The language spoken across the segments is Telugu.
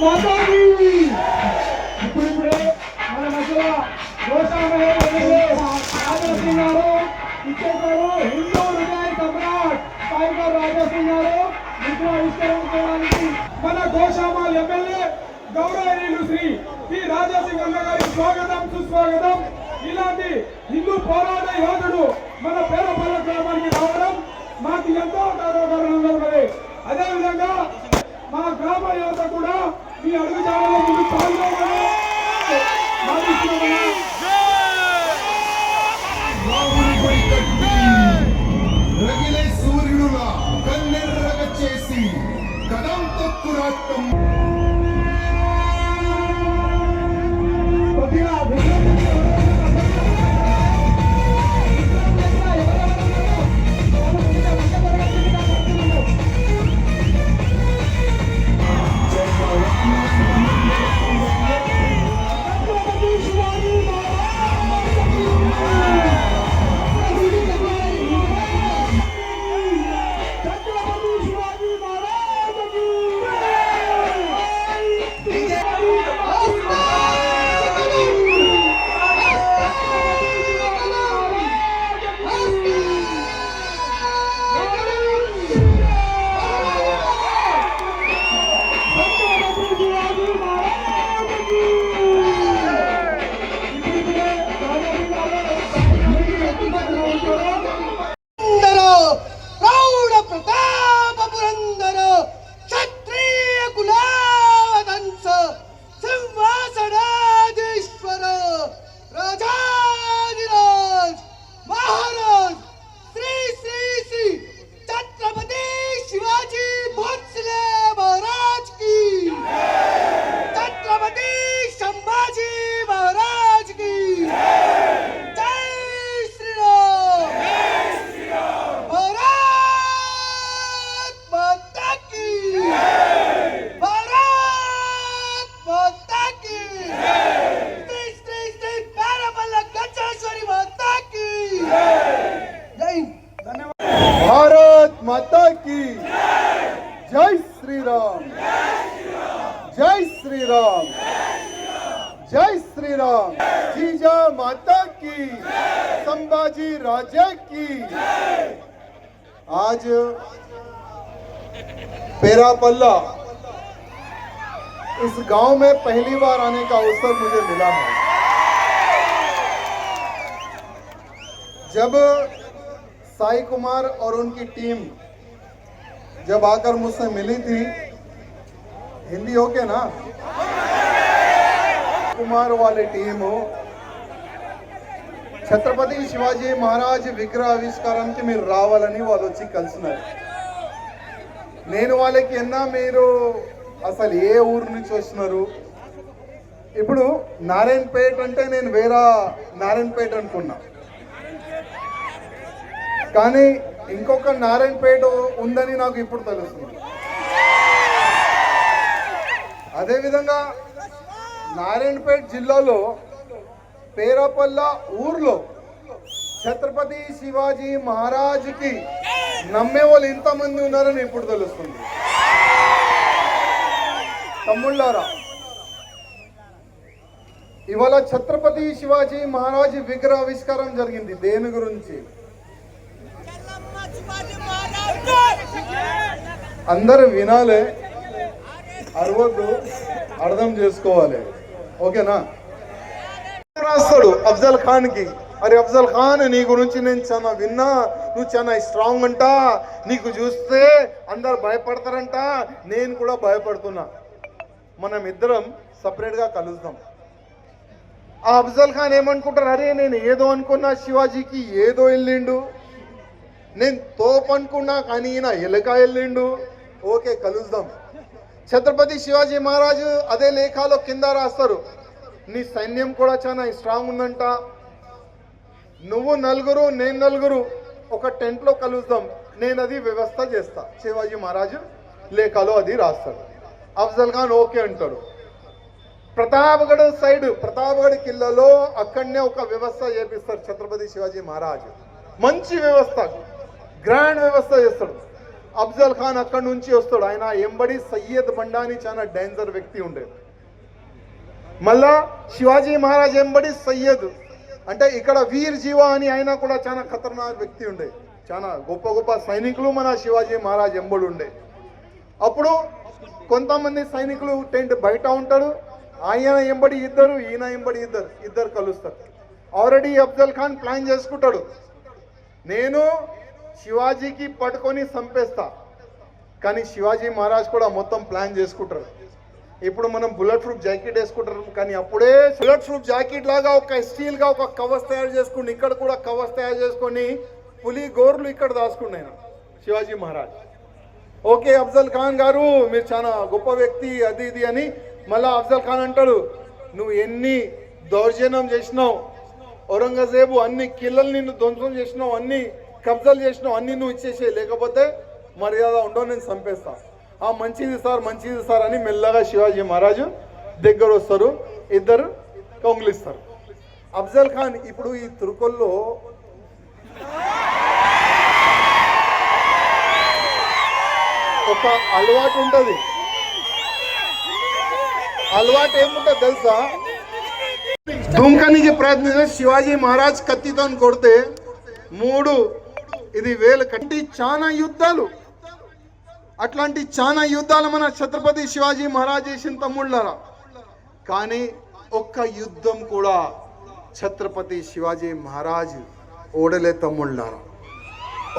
మాతాజీ! ఇప్పుడిప్పుడే మన మధ్యలో గోశాల గారు ఇచ్చేసారు హిందూ హృదయ సమ్రాట్ టైగర్ రాజాసింగ్ గారు విగ్రహ ఆవిష్కరించడానికి మన గోశామాల్ ఎమ్మెల్యే గౌరవనీయులు శ్రీ పి రాజాసింగ్ అన్న స్వాగతం సుస్వాగతం. ఇలాంటి హిందూ పోరాట యోధుడు మన పేరపల్ల గ్రామానికి రావడం మాకు ఎంతో గౌరవంగా ఉన్నది అదేవిధంగా మా గ్రామ యువత కూడా మీ అడుగు జాడలో ముందు పాల్గొనాలని की संभाजी राजा की। आज पेरापल्ला इस गाँव में पहली बार आने का अवसर मुझे मिला है। जब साई कुमार और उनकी टीम जब आकर मुझसे मिली थी, हिंदी हो के ना? कुमार वाली टीम हो ఛత్రపతి శివాజీ మహారాజ్ విగ్రహ ఆవిష్కారానికి మీరు రావాలని వాళ్ళు వచ్చి కలిసినారు. నేను వాళ్ళకి ఎన్నా మీరు అసలు ఏ ఊరు నుంచి వచ్చినారు? ఇప్పుడు నారాయణపేట అంటే నేను వేరే నారాయణపేట అనుకున్నా. కానీ ఇంకొక నారాయణపేట ఉందని నాకు ఇప్పుడు తెలుస్తుంది. అదేవిధంగా నారాయణపేట జిల్లాలో పేరాపల్ల ఊర్లో ఛత్రపతి శివాజీ మహారాజుకి నమ్మే వాళ్ళు ఇంతమంది ఉన్నారని ఇప్పుడు తెలుస్తుంది. తమ్ముళ్ళారా? ఇవాళ ఛత్రపతి శివాజీ మహారాజ్ విగ్రహావిష్కారం జరిగింది. దేని గురించి? అందరు వినాలి. అరవద్దు. అర్థం చేసుకోవాలి. ఓకేనా? రాస్తాడు అఫ్జల్ ఖాన్కి అరే అఫ్జల్ ఖాన్ నీ గురించి నేను చాలా విన్నా. నువ్వు చాలా స్ట్రాంగ్ అంట. నీకు చూస్తే అందరు భయపడతారంట. నేను కూడా భయపడుతున్నా. మనం ఇద్దరం సపరేట్గా కలుద్దాం. ఆ అఫ్జల్ ఖాన్ ఏమనుకుంటారు? అరే నేను ఏదో అనుకున్నా శివాజీకి ఏదో వెళ్ళిండు. నేను తోపు అనుకున్నా కానీ ఈయన ఎలుక వెళ్ళిండు. ఓకే కలుద్దాం. ఛత్రపతి శివాజీ మహారాజు అదే లేఖలో కింద రాస్తారు. నీ సైన్యం కూడా చాలా స్ట్రాంగ్ ఉందంట. నువ్వు నలుగురు నేను నలుగురు ఒక టెంట్లో కలుద్దాం. నేను అది వ్యవస్థ చేస్తా. శివాజీ మహారాజు లేఖలో అది రాస్తాడు. అఫ్జల్ ఖాన్ ఓకే అంటాడు. ప్రతాప్గఢ్ సైడ్ ప్రతాప్గఢ్ కిల్లలో అక్కడనే ఒక వ్యవస్థ చేపిస్తారు ఛత్రపతి శివాజీ మహారాజు. మంచి వ్యవస్థ గ్రాండ్ వ్యవస్థ చేస్తాడు. అఫ్జల్ ఖాన్ అక్కడి నుంచి వస్తాడు. ఆయన ఎంబడి సయ్యద్ బండాని చాలా డేంజర్ వ్యక్తి ఉండే. మళ్ళా శివాజీ మహారాజ్ ఎంబడి సయ్యద్. అంటే ఇక్కడ వీర్ జీవా అని ఆయన కూడా చాలా ఖతర్నాక్ వ్యక్తి ఉండే. చాలా గొప్ప గొప్ప సైనికులు మన శివాజీ మహారాజ్ ఎంబడి ఉండే. అప్పుడు కొంతమంది సైనికులు టెంట్ బయట ఉంటాడు ఆయన ఎంబడి ఇద్దరు ఈయన ఎంబడి ఇద్దరు ఇద్దరు కలుస్తారు. ఆల్రెడీ అఫ్జల్ ఖాన్ ప్లాన్ చేసుకుంటాడు. నేను శివాజీకి పట్టుకొని చంపేస్తా. కానీ శివాజీ మహారాజ్ కూడా మొత్తం ప్లాన్ చేసుకుంటారు. ఇప్పుడు మనం బుల్లెట్ ప్రూఫ్ జాకెట్ వేసుకుంటారు కానీ అప్పుడే బుల్లెట్ ప్రూఫ్ జాకెట్ లాగా ఒక స్టీల్గా ఒక కవర్స్ తయారు చేసుకుని ఇక్కడ కూడా కవర్స్ తయారు చేసుకొని పులి గోర్లు ఇక్కడ దాచుకున్నాయి శివాజీ మహారాజ్. ఓకే అఫ్జల్ ఖాన్ గారు మీరు చాలా గొప్ప వ్యక్తి అది ఇది అని మళ్ళా అఫ్జల్ ఖాన్ అంటాడు నువ్వు ఎన్ని దౌర్జన్యం చేసినావు ఔరంగజేబు అన్ని కిల్లలు నిన్ను ధ్వంసం చేసినావు అన్ని కబ్జాలు చేసినావు అన్ని నువ్వు ఇచ్చేసే లేకపోతే మర్యాద ఉండవు నేను చంపేస్తాను ఆ మంచిది సార్ మంచిది సార్ అని మెల్లగా శివాజీ మహారాజు దగ్గర వస్తారు. ఇద్దరు కౌంగిలిస్తారు అఫ్జల్ ఖాన్ ఇప్పుడు ఈ తురుకొల్లో ఒక అలవాటు ఉంటుంది. అలవాటు ఏముంటుంది తెలుసా? దుంకనికి ప్రయత్నించిన శివాజీ మహారాజ్ కత్తితో కొడితే మూడు ఇది వేలు కట్టి చాలా యుద్ధాలు. అట్లాంటి చాలా యుద్ధాలు మన ఛత్రపతి శివాజీ మహారాజ్ చేసిన తమ్ముళ్ళరా? కానీ ఒక్క యుద్ధం కూడా ఛత్రపతి శివాజీ మహారాజ్ ఓడలే తమ్ముళ్ళారా?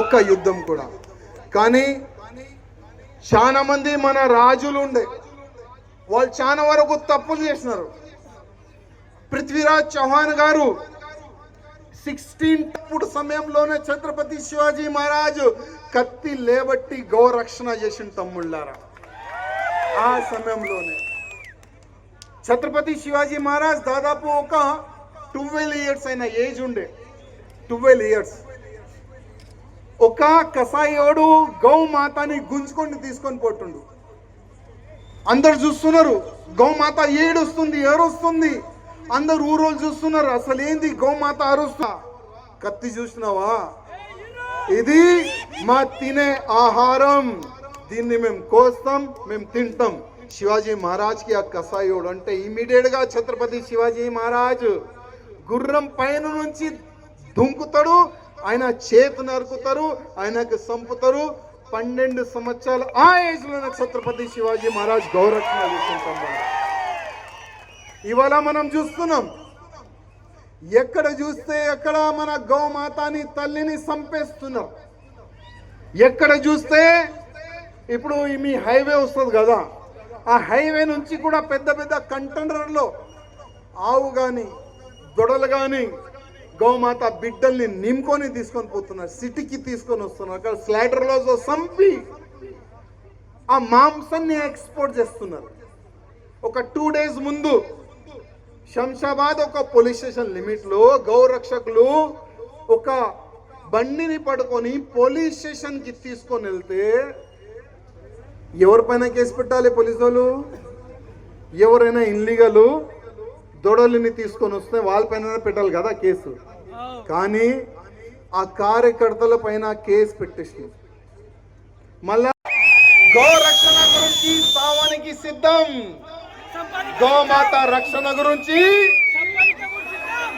ఒక్క యుద్ధం కూడా. కానీ చాలా మంది మన రాజులు ఉండే. వాళ్ళు చాలా వరకు తప్పులు చేసినారు. పృథ్వీరాజ్ చౌహాన్ గారు సిక్స్టీన్ అప్పుడు సమయంలోనే ఛత్రపతి శివాజీ మహారాజు కత్తి లేబట్టి గౌరక్షణ చేసిన తమ్ముళ్ళారా? ఆ సమయంలోనే. ఛత్రపతి శివాజీ మహారాజ్ దాదాపు ఒక ట్వెల్వ్ ఇయర్స్ అయిన ఏజ్ ఉండే. ట్వెల్వ్ ఇయర్స్ ఒక కసాయోడు గౌమాతని గుంజుకొని తీసుకొని పోతుండు. అందరు చూస్తున్నారు గౌమాత ఏడుస్తుంది ఏడుస్తుంది? అందరు ఊరోళ్ళు చూస్తున్నారు. అసలు ఏంది అరుస్తా? కత్తి చూసినావా? ఇది మా తినే ఆహారం. దీన్ని మేము కోస్తాం మేము తింటాం. శివాజీ మహారాజ్కి ఆ కసాయోడు అంటే ఇమీడియట్గా ఛత్రపతి శివాజీ మహారాజ్ గుర్రం పైన నుంచి దుంకుతాడు ఆయన చేతి నరుకుతారు ఆయనకు సంపుతారు. పన్నెండు సంవత్సరాలు ఆ ఏజ్లో ఛత్రపతి శివాజీ మహారాజ్ గౌరక్షణ చేసుకుంటాం ఇవాళ మనం చూస్తున్నాం. ఎక్కడ చూస్తే ఎక్కడ మన గౌమాతాని తల్లిని సంపేస్తున్నారు ఎక్కడ చూస్తే ఇప్పుడు మీ హైవే వస్తుంది కదా ఆ హైవే నుంచి కూడా పెద్ద పెద్ద కంటైనర్లో ఆవు కానీ దొడలు కానీ గౌమాత బిడ్డల్ని నింపుకొని తీసుకొని పోతున్నారు సిటీకి తీసుకొని వస్తున్నారు. అక్కడ స్లైడర్లో సంపి ఆ మాంసాన్ని ఎక్స్పోర్ట్ చేస్తున్నారు. ఒక టూ డేస్ ముందు శంషాబాద్ ఒక పోలీస్ స్టేషన్ లిమిట్లో గౌరక్షకులు ఒక బండిని పడుకొని పోలీస్ స్టేషన్కి తీసుకొని వెళ్తే ఎవరిపైన కేసు పెట్టాలి పోలీసు వాళ్ళు ఎవరైనా ఇల్లీగలు దొడలిని తీసుకొని వస్తే వాళ్ళపైన పెట్టాలి కదా కేసు. కానీ ఆ కార్యకర్తల పైన కేసు పెట్టేసి మళ్ళా గోరక్షణ గురించి సావానికి సిద్ధం. గోమాత రక్షణ గురించి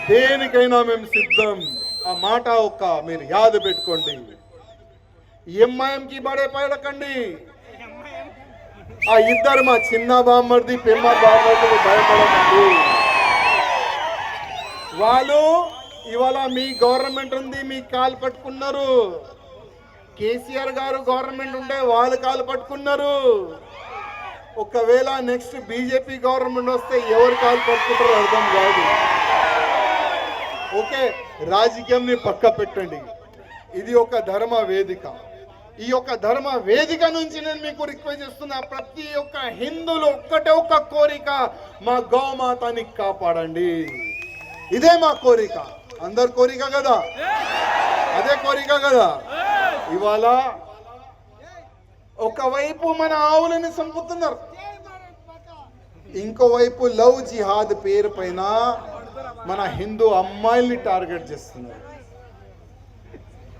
దేనికైనా మేము సిద్ధం. ఆ మాట ఒక్క మీరు యాద పెట్టుకోండి. ఎంఐఎం కి బడే పడకండి. ఆ ఇద్దరు మా చిన్న బామ్మర్ది పెమ్మ బామ్మర్ది భయపడకండి. వాళ్ళు ఇవాళ మీ గవర్నమెంట్ ఉంది మీ కాలు పట్టుకున్నారు. కేసీఆర్ గారు గవర్నమెంట్ ఉంటే వాళ్ళు కాలు పట్టుకున్నారు. ఒకవేళ నెక్స్ట్ బీజేపీ గవర్నమెంట్ వస్తే ఎవరు కాలు పట్టుకుంటారో అర్థం కాదు. ఓకే రాజకీయంని పక్క పెట్టండి. ఇది ఒక ధర్మ వేదిక. ఈ యొక్క ధర్మ వేదిక నుంచి నేను మీకు రిక్వెస్ట్ చేస్తున్నా ప్రతి ఒక్క హిందువులు ఒక్కటే ఒక్క కోరిక మా గోమాతాని కాపాడండి. ఇదే మా కోరిక. అందరి కోరిక కదా? అదే కోరిక కదా? ఇవాళ ఒకవైపు మన ఆవులని చంపుతున్నారు. ఇంకోవైపు లవ్ జిహాద్ పేరు పైన మన హిందూ అమ్మాయిల్ని టార్గెట్ చేస్తున్నారు.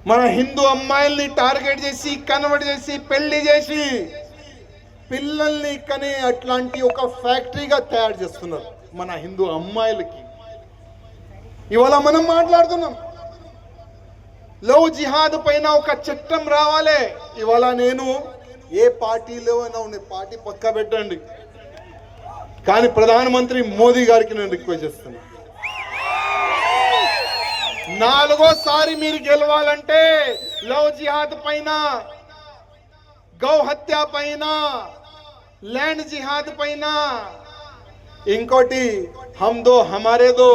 మన హిందూ అమ్మాయిల్ని టార్గెట్ చేసి కన్వర్ట్ చేసి పెళ్ళి చేసి పిల్లల్ని కనే అట్లాంటి ఒక ఫ్యాక్టరీగా తయారు చేస్తున్నారు మన హిందూ అమ్మాయిలకి. ఇవాళ మనం మాట్లాడుతున్నాం. లవ్ జిహాద్ పైన ఒక చట్టం రావాలి. ఇవాళ నేను ఏ పార్టీలో అయినా ఉండే పార్టీ పక్క పెట్టండి. కానీ ప్రధానమంత్రి మోదీ గారికి నేను రిక్వెస్ట్ చేస్తున్నా. నాలుగోసారి మీరు గెలవాలంటే లవ్ జిహాద్ పైన గౌహత్య పైన ల్యాండ్ జిహాద్ పైన ఇంకోటి హమ్దో హమారేదో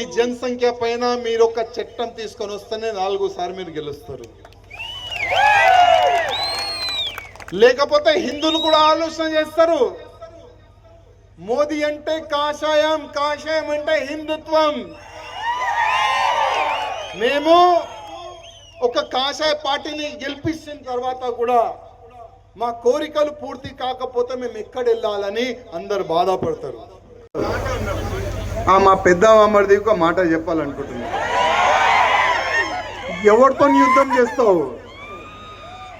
ఈ జనసంఖ్య పైన మీరు ఒక చట్టం తీసుకొని వస్తేనే నాలుగోసారి మీరు గెలుస్తారు. లేకపోతే హిందువులు కూడా ఆలోచన చేస్తారు. మోదీ అంటే కాషాయం కాషాయం అంటే హిందుత్వం. మేము ఒక కాషాయ పార్టీని గెలిపించిన తర్వాత కూడా మా కోరికలు పూర్తి కాకపోతే మేము ఎక్కడ వెళ్ళాలని అందరు బాధపడతారు. మా పెద్ద అమ్మడిది ఒక మాట చెప్పాలనుకుంటున్నా. ఎవరితో యుద్ధం చేస్తావు?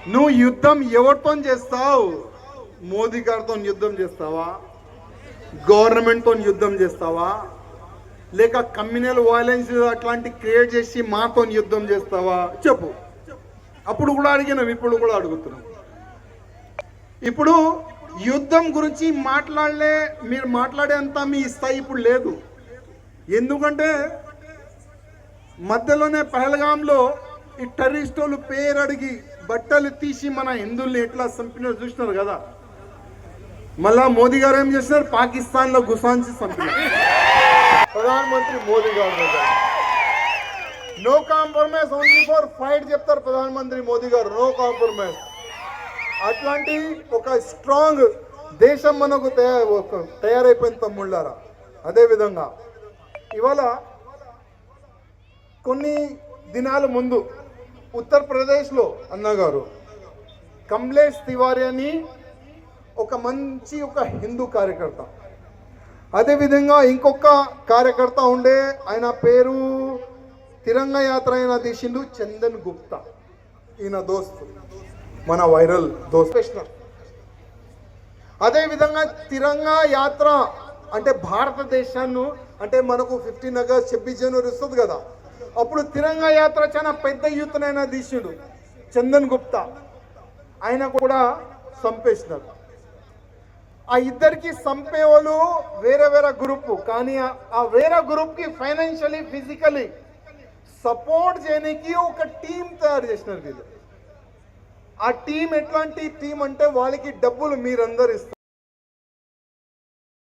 నువ్వు యుద్ధం ఎవరితో చేస్తావు? మోదీ గారితో యుద్ధం చేస్తావా? గవర్నమెంట్తో యుద్ధం చేస్తావా? లేక కమ్యూనల్ వైలెన్స్ అట్లాంటి క్రియేట్ చేసి మాతో యుద్ధం చేస్తావా? చెప్పు. అప్పుడు కూడా అడిగినాం ఇప్పుడు కూడా అడుగుతున్నాం. ఇప్పుడు యుద్ధం గురించి మాట్లాడలే మీరు మాట్లాడేంత మీ స్థాయి ఇప్పుడు లేదు. ఎందుకంటే మధ్యలోనే పహల్గాంలో ఈ టెర్రిస్టోలు పేరు అడిగి బట్టలు తీసి మన హిందువుల్ని ఎట్లా చంపినారు చూసినారు కదా? మళ్ళా మోదీ గారు ఏం చేస్తున్నారు పాకిస్తాన్లో గుసాంచి చంపినారు. ప్రధానమంత్రి మోదీ గారు no compromise only for fight చెప్తారు ప్రధానమంత్రి మోదీ గారు. నో కాంప్రమైజ్ అట్లాంటి ఒక స్ట్రాంగ్ దేశం మనకు తయా- తయారైపోయింది తమ్ముళ్ళారా? అదే విధంగా ఇవాళ కొన్ని దినాల ముందు ఉత్తరప్రదేశ్లో అన్నగారు కమలేష్ తివారీ అని ఒక మంచి ఒక హిందూ కార్యకర్త. అదేవిధంగా ఇంకొక కార్యకర్త ఉండే ఆయన పేరు తిరంగ యాత్ర అయిన తీసిండు చందన్ గుప్తా. ఈయన దోస్తు మన వైరల్ దోస్త్. అదేవిధంగా తిరంగా యాత్ర అంటే భారతదేశాన్ని అంటే మనకు ఫిఫ్టీన్ ఆగస్ట్ ఛబ్బీస్ జనవరి వస్తుంది కదా. అప్పుడు తిరంగ యాత్ర చాలా పెద్ద యూత్నైనా తీసిండు చందన్ గుప్తా. ఆయన కూడా చంపేసినారు ఆ ఇద్దరికి చంపేవాళ్ళు వేరే వేరే గ్రూప్ కానీ ఆ- వేరే గ్రూప్కి ఫైనాన్షియలీ ఫిజికలీ సపోర్ట్ చేయడానికి ఒక టీం తయారు చేసినారు వీళ్ళు. ఆ టీం ఎట్లాంటి టీం అంటే వాళ్ళకి డబ్బులు మీరందరు ఇస్తారు.